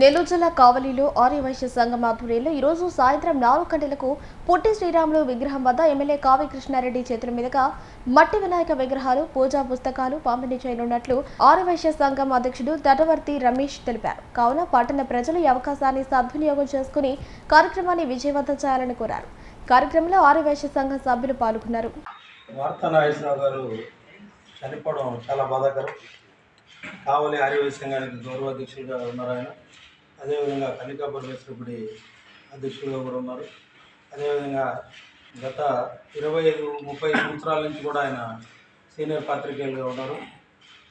నెల్లూరు జిల్లా కావలిలో ఆర్యవైశ్య సంఘం ఆధ్వర్యంలో ఈరోజు సాయంత్రం నాలుగు గంటలకు పొట్టి శ్రీరాములు విగ్రహం వద్ద ఎమ్మెల్యే కావి కృష్ణారెడ్డి చేతుల మీదుగా మట్టి వినాయక విగ్రహాలు పూజా పుస్తకాలు పంపిణీ చేయనున్నట్లు ఆర్యవైశ్య సంఘం అధ్యక్షుడు తటవర్తి రమేష్ తెలిపారు. కావున పట్టణ ప్రజలు ఈ అవకాశాన్ని సద్వినియోగం చేసుకుని కార్యక్రమాన్ని విజయవంతం చేయాలని కోరారు. కార్యక్రమంలో ఆర్యవైశ్య సంఘం సభ్యులు పాల్గొన్నారు. చనిపోవడం చాలా బాధాకరం. కావలి ఆర్యవై సంఘానికి గౌరవ అధ్యక్షుడిగా ఉన్నారు ఆయన. అదేవిధంగా కనికా పరమేశ్వరపుడి అధ్యక్షులుగా కూడా ఉన్నారు. అదేవిధంగా గత ఇరవై ఐదు ముప్పై సంవత్సరాల నుంచి కూడా ఆయన సీనియర్ పాత్రికేయులుగా ఉన్నారు.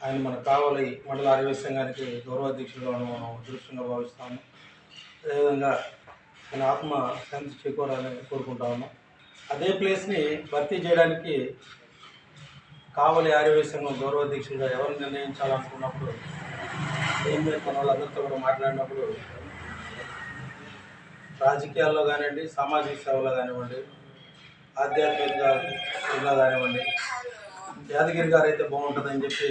ఆయన మన కావలి మండల ఆర్యవై సంఘానికి గౌరవ అధ్యక్షుడిగా ఉండడం మనం అదృష్టంగా భావిస్తాము. అదేవిధంగా ఆయన ఆత్మ శాంతి చేకూరాలని కోరుకుంటా ఉన్నాం. అదే ప్లేస్ని భర్తీ చేయడానికి కావలి ఆరోగ్య సంఘం గౌరవాధ్యక్షులుగా ఎవరు నిర్ణయించాలనుకున్నప్పుడు ఏం చేస్తున్న వాళ్ళందరితో కూడా మాట్లాడినప్పుడు రాజకీయాల్లో కానివ్వండి సామాజిక సేవలో కానివ్వండి ఆధ్యాత్మికంగా కానివ్వండి యాదగిరి గారు అయితే బాగుంటుందని చెప్పి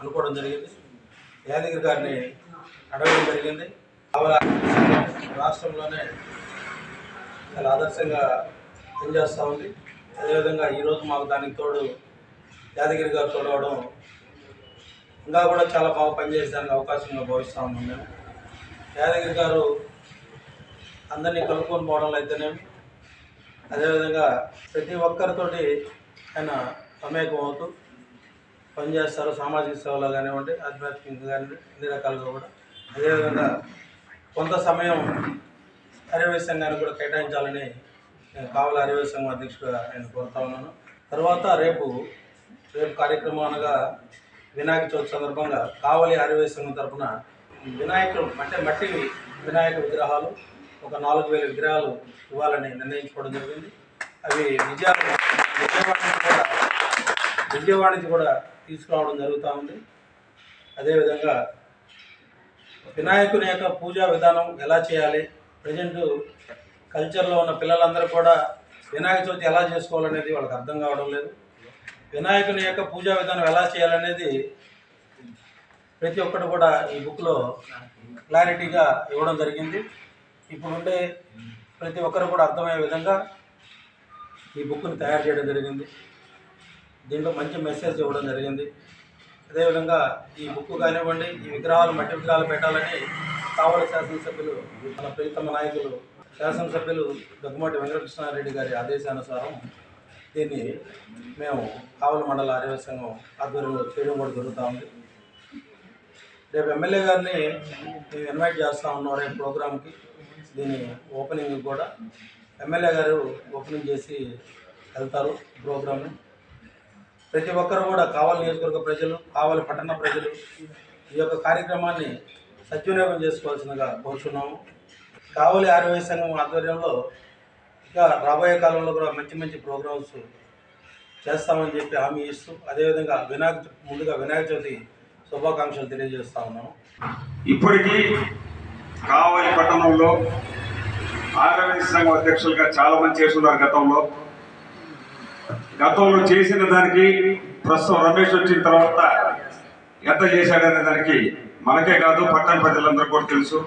అనుకోవడం జరిగింది. యాదగిరి గారిని అడగడం జరిగింది. రాష్ట్రంలోనే చాలా ఆదర్శంగా పనిచేస్తూ ఉంది. అదేవిధంగా ఈరోజు మాకు దానికి తోడు యాదగిరి గారు తోడవడం ఇంకా కూడా చాలా బాగా పనిచేసేదానికి అవకాశంగా భావిస్తూ ఉన్నాం మేము యాదగిరి గారు అందరినీ కలుపుకొని పోవడంలో అయితేనేమి అదేవిధంగా ప్రతి ఒక్కరితోటి ఆయన మమేకం అవుతూ పనిచేస్తారు. సామాజిక సేవలో కానివ్వండి ఆధ్యాత్మికంగా కానివ్వండి అన్ని రకాలుగా కూడా. అదేవిధంగా కొంత సమయం అరవై కూడా కేటాయించాలని నేను కావాలి అరవై సంఘం అధ్యక్షుడిగా నేను కోరుతా ఉన్నాను. తర్వాత రేపు రేపు కార్యక్రమం అనగా వినాయక చవితి సందర్భంగా కావలి అరవై సంఘం తరఫున వినాయకుడు అంటే మట్టి వినాయక విగ్రహాలు ఒక నాలుగు వేల విగ్రహాలు ఇవ్వాలని నిర్ణయించుకోవడం జరిగింది. అవి విజయవాడ కూడా విజయవాడ నుంచి కూడా తీసుకురావడం జరుగుతూ ఉంది. అదేవిధంగా వినాయకుని యొక్క పూజా విధానం ఎలా చేయాలి? ప్రజెంట్ కల్చర్లో ఉన్న పిల్లలందరూ కూడా వినాయక చవితి ఎలా చేసుకోవాలనేది వాళ్ళకి అర్థం కావడం లేదు. వినాయకుని యొక్క పూజా విధానం ఎలా చేయాలనేది ప్రతి ఒక్కటి కూడా ఈ బుక్లో క్లారిటీగా ఇవ్వడం జరిగింది. ఇప్పుడుండే ప్రతి ఒక్కరు కూడా అర్థమయ్యే విధంగా ఈ బుక్ని తయారు చేయడం జరిగింది. దీంట్లో మంచి మెసేజ్ ఇవ్వడం జరిగింది. అదేవిధంగా ఈ బుక్ కానివ్వండి ఈ విగ్రహాలు మట్టి విగ్రహాలు పెట్టాలని కావలి శాసనసభ్యులు మన ప్రియతమ నాయకులు శాసనసభ్యులు దగ్గుమాటి వెంకటకృష్ణారెడ్డి గారి ఆదేశానుసారం దీన్ని మేము కావలి మండల ఆర్యవ సంఘం ఆధ్వర్యంలో చేయడం కూడా జరుగుతూ ఉంది. రేపు ఎమ్మెల్యే గారిని మేము ఇన్వైట్ చేస్తూ ఉన్నాం రేపు ప్రోగ్రామ్కి దీని ఓపెనింగ్ కూడా ఎమ్మెల్యే గారు ఓపెనింగ్ చేసి వెళ్తారు ప్రోగ్రామ్ని ప్రతి ఒక్కరు కూడా కావాలి నియోజకవర్గ ప్రజలు కావలి పట్టణ ప్రజలు ఈ యొక్క కార్యక్రమాన్ని సద్వినియోగం చేసుకోవాల్సిందిగా కోరుచున్నాము. కావలి ఆరోగ్య సంఘం ఆధ్వర్యంలో ఇంకా రాబోయే కాలంలో కూడా మంచి మంచి ప్రోగ్రామ్స్ చేస్తామని చెప్పి హామీ ఇస్తూ అదేవిధంగా వినాయక ముందుగా వినాయక చవితి శుభాకాంక్షలు తెలియజేస్తా ఉన్నాము ఇప్పటికీ కావలి పట్టణంలో ఆర్యవైశ్య సంఘం అధ్యక్షులుగా చాలా మంది చేస్తున్నారు గతంలో. గతంలో చేసిన దానికి ప్రస్తుతం రమేష్ వచ్చిన తర్వాత ఎంత చేశాడనే దానికి మనకే కాదు పట్టణ ప్రజలందరూ కూడా తెలుసు.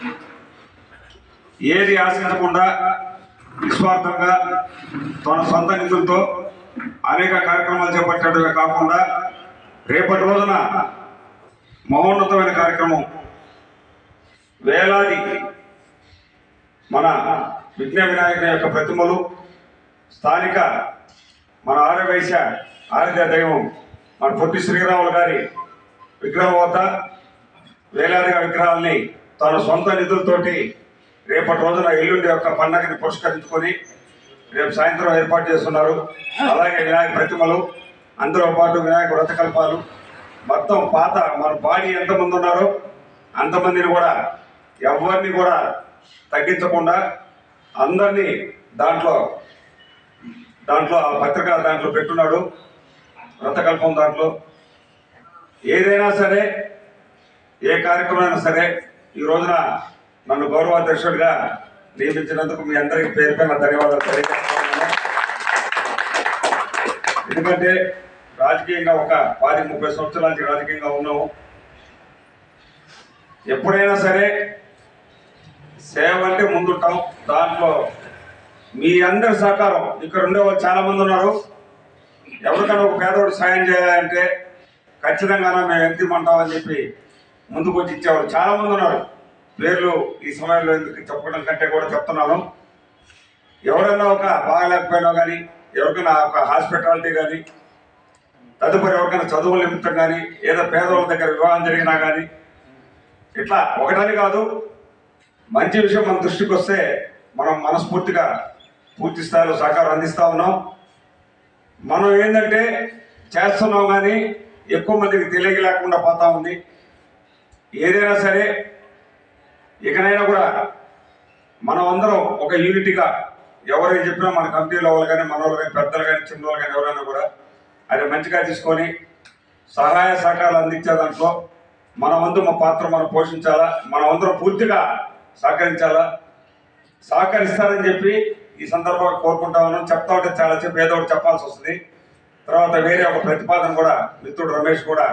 ఏది ఆశించకుండా నిస్వార్థంగా తన సొంత నిధులతో అనేక కార్యక్రమాలు చేపట్టడమే కాకుండా రేపటి రోజున మహోన్నతమైన కార్యక్రమం వేలాది మన విఘ్న వినాయకుని యొక్క ప్రతిమలు స్థానిక మన ఆర్యవైశ్య ఆరాధ్య దైవం మన పొట్టి శ్రీరాములు గారి విగ్రహం వద్ద వేలాదిగా విగ్రహాల్ని తన సొంత నిధులతోటి రేపటి రోజున ఎల్లుండి యొక్క పండగని పురస్కరించుకొని రేపు సాయంత్రం ఏర్పాటు చేస్తున్నారు. అలాగే వినాయక ప్రతిమలు అందరూ పాటు వినాయక వ్రతకల్పాలు. మొత్తం పాత మన బాడీ ఎంతమంది ఉన్నారో అంతమందిని కూడా ఎవరిని కూడా తగ్గించకుండా అందరినీ దాంట్లో దాంట్లో ఆ పత్రిక దాంట్లో పెట్టున్నాడు. వ్రతకల్పం దాంట్లో. ఏదైనా సరే ఏ కార్యక్రమం అయినా సరే ఈ రోజున నన్ను గౌరవాధ్యక్షుడిగా నియమించినందుకు మీ అందరికీ పేరు పైన ధన్యవాదాలు తెలియజేస్తున్నాను. ఎందుకంటే రాజకీయంగా ఒక పది ముప్పై సంవత్సరాల నుంచి రాజకీయంగా ఉన్నాము. ఎప్పుడైనా సరే సేవ అంటే ముందుంటాం దాంట్లో మీ అందరి సహకారం. ఇక్కడ ఉండే వాళ్ళు చాలా మంది ఉన్నారు. ఎవరికైనా ఒక పేదవాడు సాయం చేయాలంటే ఖచ్చితంగా మేము ఎంత ఇమ్మంటామని చెప్పి ముందుకు వచ్చి ఇచ్చేవాళ్ళు చాలా మంది ఉన్నారు. పేర్లు ఈ సమయంలో ఎందుకు చెప్పడం కంటే కూడా చెప్తున్నాను. ఎవరైనా ఒక బాగలేకపోయినా కానీ ఎవరికైనా ఒక హాస్పిటాలిటీ కానీ తదుపరి ఎవరికైనా చదువుల నిమిత్తం కానీ ఏదో పేదవాళ్ళ దగ్గర వివాహం జరిగినా కానీ ఇట్లా ఒకటని కాదు మంచి విషయం మన దృష్టికి వస్తే మనం మనస్ఫూర్తిగా పూర్తి స్థాయిలో సహకారం అందిస్తూ ఉన్నాం. మనం ఏంటంటే చేస్తున్నాం కానీ ఎక్కువ మందికి తెలియలేకుండా పోతా ఉంది. ఏదైనా సరే ఇకనైనా కూడా మనం అందరం ఒక యూనిట్గా ఎవరైనా చెప్పినా మన కమిటీలో వాళ్ళు కానీ మన వాళ్ళు కానీ పెద్దలు కానీ చిన్న వాళ్ళు కానీ ఎవరైనా కూడా అది మంచిగా తీసుకొని సహాయ సహకారాలు అందించే దాంట్లో మన వంతు మా పాత్ర మనం పోషించాలా మనం అందరం పూర్తిగా సహకరించాలా సహకరిస్తారని చెప్పి ఈ సందర్భంగా కోరుకుంటా ఉన్నాం. చెప్తా ఉంటే చాలా చెప్పి ఏదో ఒకటి చెప్పాల్సి వస్తుంది. తర్వాత వేరే ఒక ప్రతిపాదన కూడా మిత్రుడు రమేష్ కూడా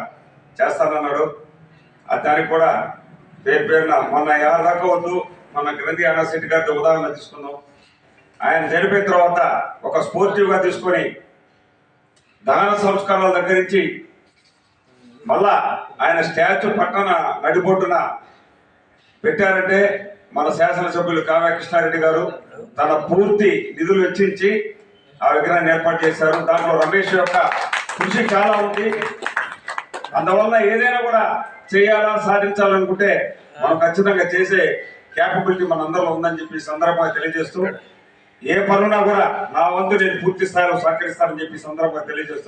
చేస్తానన్నాడు. దానికి కూడా పేరు పేరున మొన్న ఎలా తగ్గవద్దు మన గ్రంథి యూనివర్సిటీ గారితో ఉదాహరణ తీసుకుందాం. ఆయన చనిపోయిన తర్వాత ఒక స్పోర్టివ్గా తీసుకొని దహన సంస్కారాల దగ్గర నుంచి మళ్ళా ఆయన స్టాచ్యూ పక్కన నడిబొడ్డున పెట్టారంటే మన శాసనసభ్యులు కావ్య కృష్ణారెడ్డి గారు తన పూర్తి నిధులు వెచ్చించి ఆ విగ్రహాన్ని ఏర్పాటు చేశారు. దాంట్లో రమేష్ యొక్క కృషి చాలా ఉంది. అందువల్ల ఏదైనా కూడా చేయాలా సాధించాలనుకుంటే మనం ఖచ్చితంగా చేసే క్యాపబిలిటీ మన అందరిలో ఉందని చెప్పి సందర్భంగా తెలియజేస్తూ ఏ పనున్నా కూడా నా వంతు నేను పూర్తి స్థాయిలో సహకరిస్తానని చెప్పి సందర్భంగా తెలియజేస్తూ